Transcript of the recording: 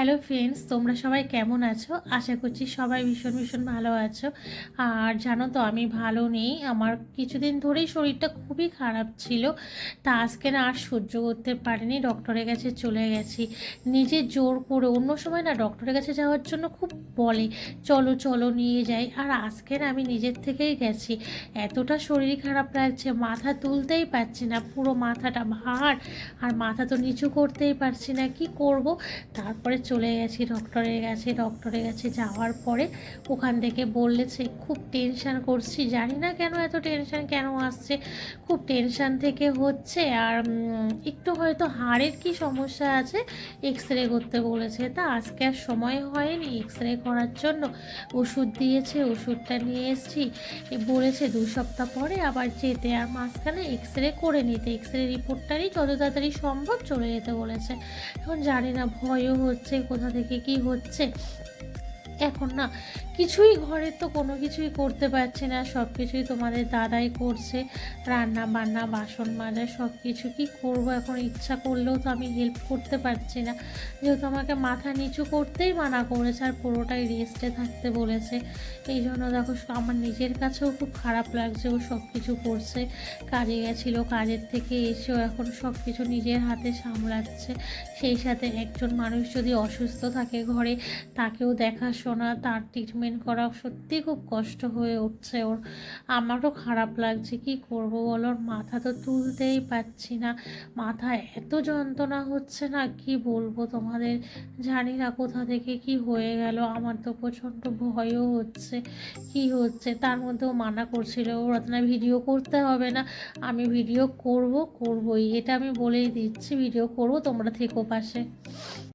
Hello friends, তোমরা সবাই কেমন আছো? আশা করছি সবাই ভীষণ ভীষণ ভালো আছো। আর জানো তো, আমি ভালো নেই। আমার কিছুদিন ধরেই শরীরটা খুবই খারাপ ছিল। তা আজকে না আর সহ্য করতে পারিনি। ডক্টরের কাছে চলে গেছি। নিজে জোর করে, অন্য সময় না ডক্টরের কাছে যাওয়ার জন্য খুব বলে, চলো চলো, নিয়ে যাই। আর আজকে না আমি নিজের থেকেই গেছি। এতটা শরীর খারাপ লাগছে, মাথা তুলতেই পারছি না, পুরো মাথাটা ভার। আর মাথা তো নিচু করতেই পারছি না, কি করব? তারপরে চলে গেছি ডক্টরের কাছে ডক্টরের কাছে যাওয়ার পরে ওখান থেকে বললেছে খুব টেনশান করছি। জানি না কেন এত টেনশান কেন আসছে, খুব টেনশান থেকে হচ্ছে। আর একটু হয়তো হাড়ের কি সমস্যা আছে এক্স রে করতে বলেছে। তা আজকে আর সময় হয়নি এক্স রে করার জন্য। ওষুধ দিয়েছে, ওষুধটা নিয়ে এসেছি। বলেছে দু সপ্তাহ পরে আবার যেতে। আর মাঝখানে এক্স রে করে নিতে। এক্স রে রিপোর্টটারই যত তাড়াতাড়ি সম্ভব চলে যেতে বলেছে। এখন জানি না, ভয়ও হচ্ছে কোথা থেকে কি হচ্ছে? এখন না, কিছুই ঘরের তো কোনো কিছুই করতে পারছি না, সব কিছুই তোমাদের দাদাই করছে, রান্না বান্না, বাসন মাজা, সব কিছু কি করব? এখন ইচ্ছা করলেও তো আমি হেল্প করতে পারছি না। যেহেতু আমাকে মাথা নিচু করতেই মানা করেছে আর পুরোটাই রেস্টে থাকতে বলেছে, এই জন্য দেখো আমার নিজের কাছেও খুব খারাপ লাগছে ও সব কিছু করছে, কাজে গেছিল, কাজের থেকে এসেও এখন সব কিছু নিজের হাতে সামলাচ্ছে, সেই সাথে একজন মানুষ যদি অসুস্থ থাকে ঘরে, তাকেও দেখাশোনা তার ট্রিটমেন্ট করা সত্যি খুব কষ্ট হয়ে উঠছে ওর। আমারও খারাপ লাগছে, কি করব বলো? ওর মাথা তো তুলতেই পারছি না। মাথা এত যন্ত্রণা হচ্ছে না, কি বলব তোমাদের? জানি না কোথা থেকে কি হয়ে গেল, আমার তো প্রচণ্ড ভয়ও হচ্ছে। কি হচ্ছে? তার মধ্যেও মানা করছিল, ওরা না ভিডিও করতে হবে না, আমি ভিডিও করব, করবই। এটা আমি বলেই দিচ্ছি ভিডিও করব, তোমরা থেকো পাশে।